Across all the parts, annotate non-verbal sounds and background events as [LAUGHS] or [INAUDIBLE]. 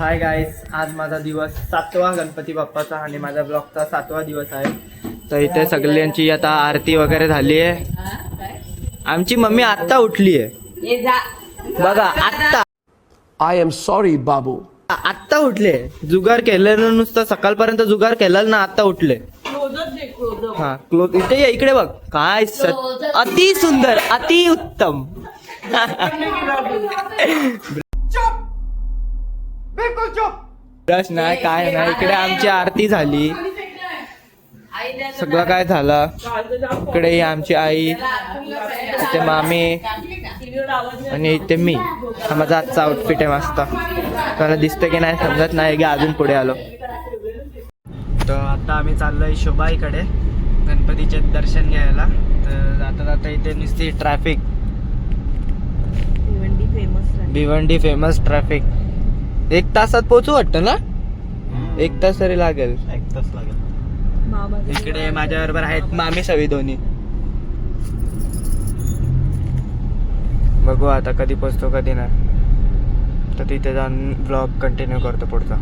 Hi guys आज माझा दिवस सातवा गणपती बाप्पाचा आणि माझ्या ब्लॉगचा सातवा दिवस आहे. तर इथे सगळ्यांची आता आरती वगैरे झाली आहे. आमची मम्मी आत्ता उठली आहे बघा आत्ता. I am sorry, Babu. आत्ता उठले. जुगार केलेलं नुसतं सकाळपर्यंत जुगार केलेलं ना आत्ता उठले. हा क्लोज इथे ये, इकडे बग काय सत अति सुंदर अति उत्तम [LAUGHS] [LAUGHS] ब्रश नाही काय नाही इकडे आमची आरती झाली. सगळं काय झालं? इकडे आमची आई इथे मामी आणि इथे मी. हा माझा आजचा आउटफिट आहे मस्त. मला दिसतं की नाही समजत नाही की अजून पुढे आलो. तर आता आम्ही चाललोय शोभाईकडे गणपतीचे दर्शन घ्यायला. तर जाता जाता इथे नुसती ट्रॅफिक भिवंडी फेमस ट्रॅफिक एक तासात पोहोचू वाटतं ना? एक तास तरी लागेल. एक तास लागेल. इकडे माझ्या बरोबर आहेत मामी. सवी दोन्ही. बघू आता कधी पोचतो कधी नाही. तर तिथे जाऊन ब्लॉग कंटिन्यू करतो पुढचा.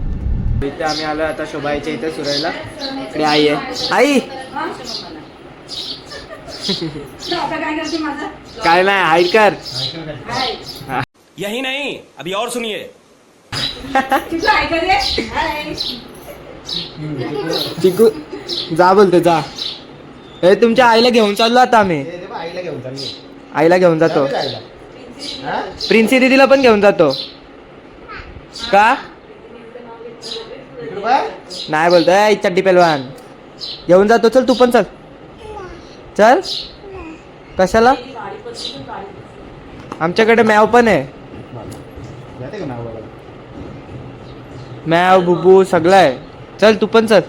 इथे आम्ही आलो आता शोभाईच्या इथे सुरायला इकडे आई आहे. आई! काय नाही आई कर. यही नहीं अभी और सुनिए। चिकू जा बोलतो जा. हे तुमच्या आईला घेऊन चाललो आता आम्ही. आईला घेऊन चालली. आईला घेऊन जातो? प्रिन्सी दिदीला पण घेऊन जातो. का. नाही बोलतोय चड्डी पेलवान. घेऊन जातो चल तू पण चल. चल. कशाला? आमच्याकडे मॅव पण आहे जाते का नाव बघायला? मॅव बुबू सगळं आहे चल तू पण चल.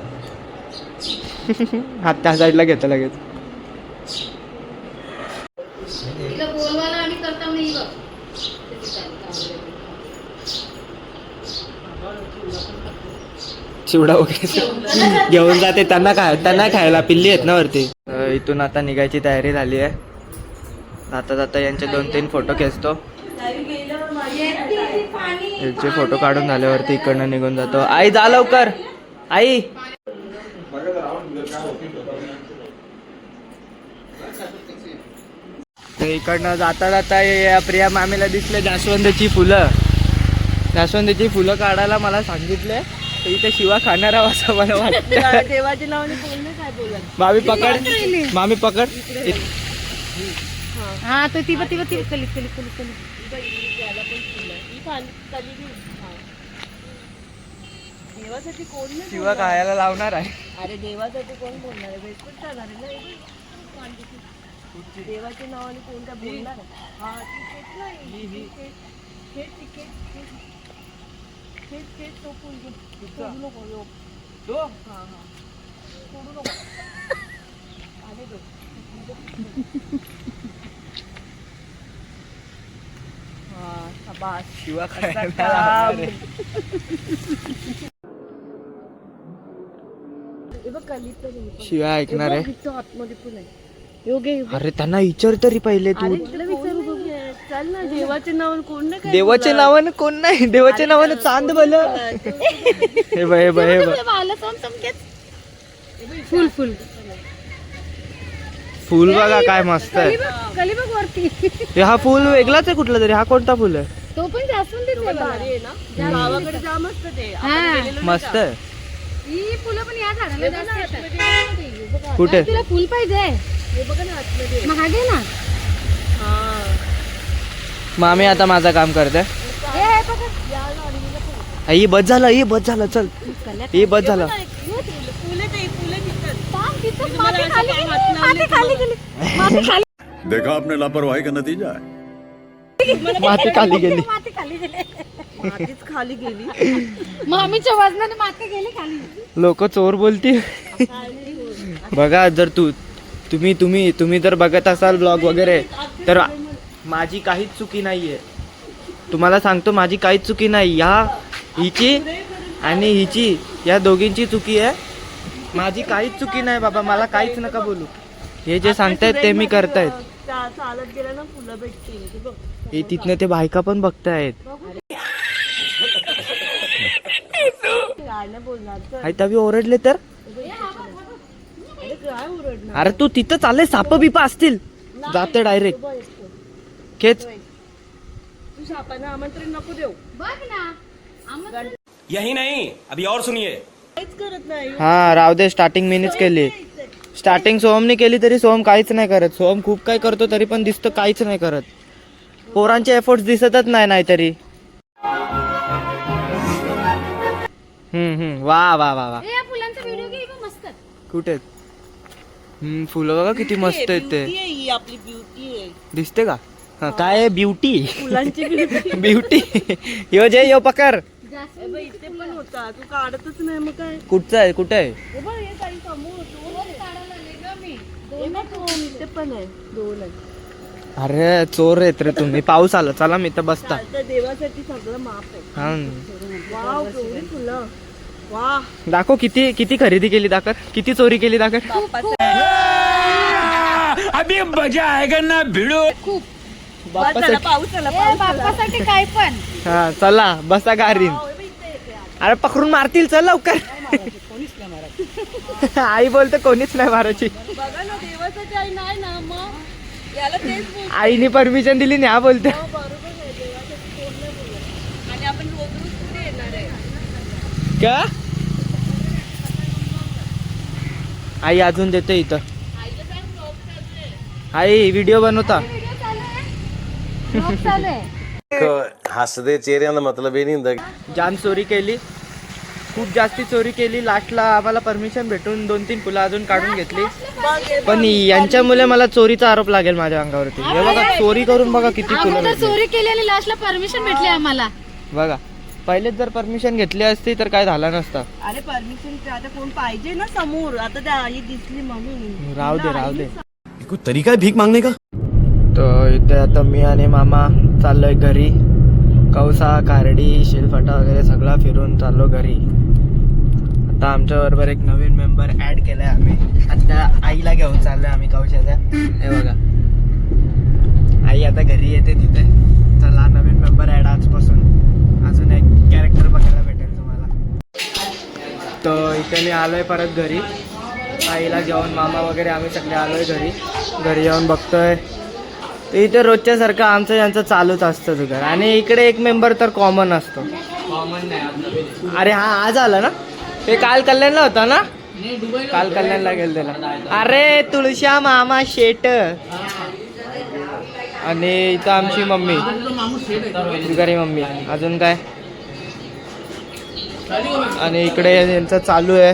हात त्या साईडला घेतो लगेच चिवडा वगैरे घेऊन जाते त्यांना काय त्यांना खायला पिल्ली आहेत ना वरती. इथून आता निघायची तयारी झाली आहे. जाता जाता यांचे दोन तीन फोटो खेचतो यांचे फोटो काढून झाल्यावरती इकडनं निघून जातो. आई जा लवकर. आई. इकडनं जाता जाता या प्रिया मामीला दिसले जास्वंदीची फुलं. जास्वंदीची फुलं काढायला मला सांगितले. तर इथे शिवा खाणार असं मला वाटतं मामी पकड. मामी पकड. हा तर ती ती ती कली कली कली कली देवासाठी कोण नाही शिवा खायला लावणार आहे. अरे देवासाठी कोण बोलणार आहे? भेटून जाणार आहे ना हे बघ, कांदीची. देवाच्या नावाने कोण काय बोलणार आहे? हा तिकीट नाही तिकीट. हे. तिकीट हे. हे हे तो घे. नको यो. हा हा. सोडू नको. आले दो. शिवा ऐकणार आहे. बघ, इथं आतमध्ये पण आहे योगे अरे त्यांना विचार तरी पहिले तू. अरे इकडे विचारू बघ चल ना देवाच्या नावाने कोण नाही? बोलत. नावानं कोण नाही देवाच्या नावानं चांद बल हे बघ हे बघ हे बघ. फुल फुल. फुल बघा काय मस्त आहे. कली बघ वरती. हे हा फुल वेगळाच आहे कुठला तरी. हा कोणता फुल आहे? तो पण जास्वंदीच आहे बघा. भारी आहे ना? गावाकडे जाम असतं ते. आपण हा. गेलेलो मस्त आहे. ही फुलं पण या झाडाला जास्त येतात. आतमध्ये. हे बघा, कुठे? तुला फुल पाहिजे हे बघा ना आतमध्ये. महाग आहे ना. हा. मामी आता माझं काम करते. हे हे बघा. ही बस झालं ही बस झालं चल. ही बस झालं. फुले ते फुले दिसतात. तिथं माती खाली गेली, माती खाली गेली. माती खाली देखा आपने लापरवाही का नतीजा है? माती खाली गेली. माती खाली गेली. मातीच खाली गेली. मामीच्या वजनाने माती गेली खाली. लोक चोर बोलतील बघा जर तू तुम्ही तुम्ही तुम्ही जर बघत असाल ब्लॉग वगैरे तर माझी काहीच चुकी नाहीये. तुम्हाला सांगतो माझी काहीच चुकी नाही. ह्या हिची आणि हिची या दोघींची चुकी आहे. माझी काहीच चुकी नाही बाबा मला काहीच नका बोलू. हे जे सांगतायत ते मी करतायत. चालत गेलं ना फुलं भेटतील. हे तिथनं ते बायका पण बघतायत. तवी ओरडले तर? अरे तू तिथं चालले साप बिपा असतील. जाते डायरेक्ट. खेच. तू सापांना आमंत्रण नको देऊ बघ ना आम्हाला यही नहीं अभी और नाही हा राव दे स्टार्टिंग मीनीच केली. स्टार्टिंग सोहमने केली तरी सोहम काहीच नाही करत. सोहम खूप काय करतो तरी पण दिसतं काहीच नाही करत. पोरांचे एफर्ट्स दिसतच नाही नाहीतरी. हम्म हम्म. वा वा वा वा. ए, या फुलांचा व्हिडिओ घे बघ मस्त. कुठे आहेत? हम्म फुलं बघा किती मस्त आहेत ते. आहे ही आपली ब्युटी आहे. दिसते का? हा, काय ब्युटी फुलांची ब्युटी ब्युटी [LAUGHS] यो जे यो पकर इथे पण होता. तू काढतच नाही मग काय? कुठचं आहे? कुठे आहे? हे बघ हे काही समोर होतो. हे बघ दोन इथे पण आहे. दोन आहे अरे चोर आहेत रे तुम्ही. पाऊस आला. चला मी तर बसता. चालतं देवासाठी सगळं माफ आहे. हा. वाव केवढी फुलं. वा दाखव किती किती खरेदी केली दाखर किती चोरी केली दाखर अभी मजा आएगा ना भिड़ो. चला पाऊस आला ए, पाऊस आला. बाप्पासाठी काय पण. हा चला बसा गारीन अरे पकडून मारतील. चल लवकर. आई बोलते कोणीच नाही मारायची. बघा ना देवासाठी आई नाही ना. आईने परमिशन दिली ना बोलते. का आई अजून देते इथं. आई व्हिडिओ बनवता. हसदे चेहऱ्याला मतलब ही नाही जान चोरी केली. खूप जास्ती चोरी केली. लास्टला आम्हाला परमिशन भेटून दोन तीन फुलं अजून काढून घेतली. पण यांच्यामुळे मला चोरीचा आरोप लागेल माझ्या अंगावरती. हे बघा चोरी करून बघा किती फुलं भेटली. चोरी केली आणि लास्टला परमिशन भेटली आम्हाला. बघा पहिलेच जर परमिशन घेतली असती तर काय झालं नसतं. अरे परमिशन आता कोण पाहिजे ना समोर. आता त्या आई दिसली म्हणून. राहू दे राहू दे. कोई तरीका है भीख मांगने का? तर इथे आता मी आणि मामा चाललोय घरी. कौसा कारडी शिलफटा वगैरे सगळा फिरून चाललो घरी. आता आमच्याबरोबर एक नवीन मेंबर ऍड केलाय आम्ही. आता आईला घेऊन चाललो आम्ही कौशाच्या. हे बघा. आई आता घरी येते तिथे. चला नवीन मेंबर ऍड आजपासून. अजून एक कॅरेक्टर बघायला भेटेल तुम्हाला. तर इथे मी आलोय परत घरी. आईला घेऊन मामा वगैरे आम्ही सगळे आलोय घरी. घरी येऊन बघतोय. तर इथे रोजच्या सारखं आमचं यांचं चालूच असतं तुझं आणि इकडे एक मेंबर तर कॉमन असतो. अरे हा आज आला ना? ते काल कल्याणला होता ना? काल कल्याणला गेलेला अरे तुळशा मामा शेट. आणि इथं आमची मम्मी. घरी मम्मी. अजून काय? आणि इकडे यांचं चालू आहे.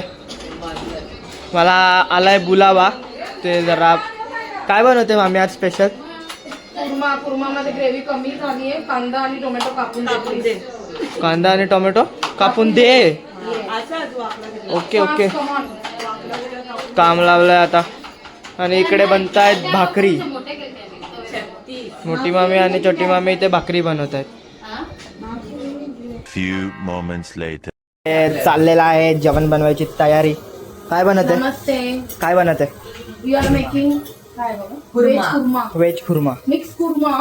मला आलाय बुलावा. ते जरा काय बनवते मामी आज स्पेशल कुर्मा कुर्मामध्ये ग्रेव्ही कमी झाली आहे कांदा आणि टोमॅटो कापून दे कांदा आणि टोमॅटो कापून दे. Okay okay. काम लावलंय आता. आणि इकडे बनतायत भाकरी. मोठी मामी आणि छोटी मामी इथे भाकरी बनवत आहेत few moments later. चाललेला आहे जेवण बनवायची तयारी. काय बनत आहे नमस्ते. काय बनत आहे you are making veg korma. Veg khurma mix korma.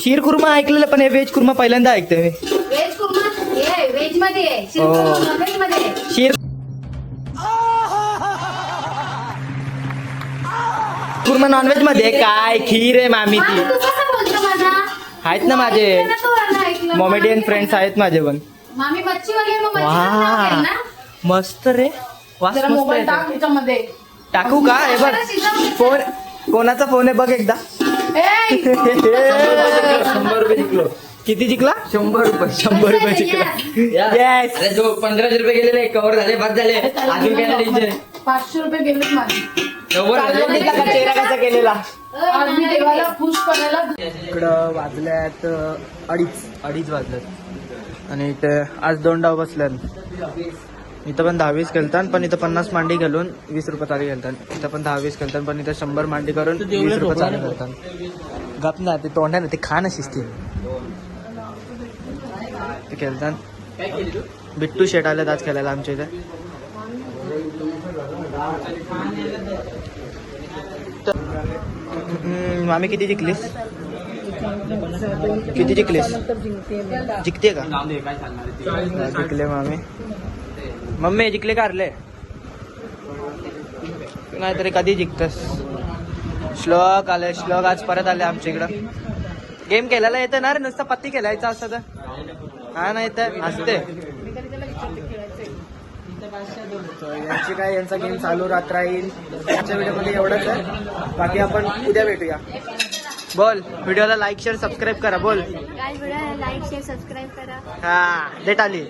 Sheer khurma ऐकलेलं पण हे व्हेज खुर्मा पहिल्यांदा ऐकते मी. व्हेज कुर्मा हे व्हेजमध्ये हो. व्हेजमध्ये शीर खुर्मा नॉनव्हेजमध्ये काय खीर आहे मामी ती. तू कसं बोलतो माझा? आहेत ना माझे. मॉमेडियन फ्रेंड्स आहेत माझे पण. मामी मच्छी वगैरे मग मच्छी वा टाकेल ना. मस्त रे. वास जरा मस्त मोबाईल टाक येतो. त्याच्यामध्ये टाकू का? हे बघ. फोन कोणाचा फोन आहे बघ एकदा. ए, शंभर रुपये जिंकलो. किती जिंकला? शंभर रुपये. शंभर रुपये जिंकला. येस जो पंधराशे रुपये गेलेले कव्हर झाले बाद झाले. अजून काय नाही टेन्शन पाचशे रुपये गेलेत माझे. का चेहरा कसा केलेला आज मी देवाला खुश करायला इकडं वाजल्यात अडीच. अडीच वाजल्यात आणि इथे आज दोन डाव बसल्यात. इथं पण दहावीस खेळतात पण इथं पन्नास मांडी घालून वीस रुपये तारी खेळतात इथं पण दहावीस खेळतात पण इथं शंभर मांडी करून वीस रुपये तारी खेळतात गप ना ते तोंड ना ते खा ना शिस्तील ते खेळतात बिट्टू शेट आलेत आज खेळायला आमच्या इथे. मामी किती जिंकलीस? किती जिंकलीस? जिंकते का? जिंकले मामी. मम्मी जिंकले का हरले? नाहीतरी कधी जिंकतस? श्लोक आले श्लोक आज परत आले आमच्या इकडं. गेम केलेला येतं ना रे नुसतं पत्ती खेळायचं असतं तर. हा नाही तर असते. यांची काय यांचा गेम चालू राहत राहील. आजच्या व्हिडिओमध्ये एवढंच आहे. बाकी आपण उद्या भेटूया. बोल व्हिडिओला लाईक शेअर सबस्क्राईब करा बोल. लाईक शेअर सबस्क्राईब करा. हा डेट आली.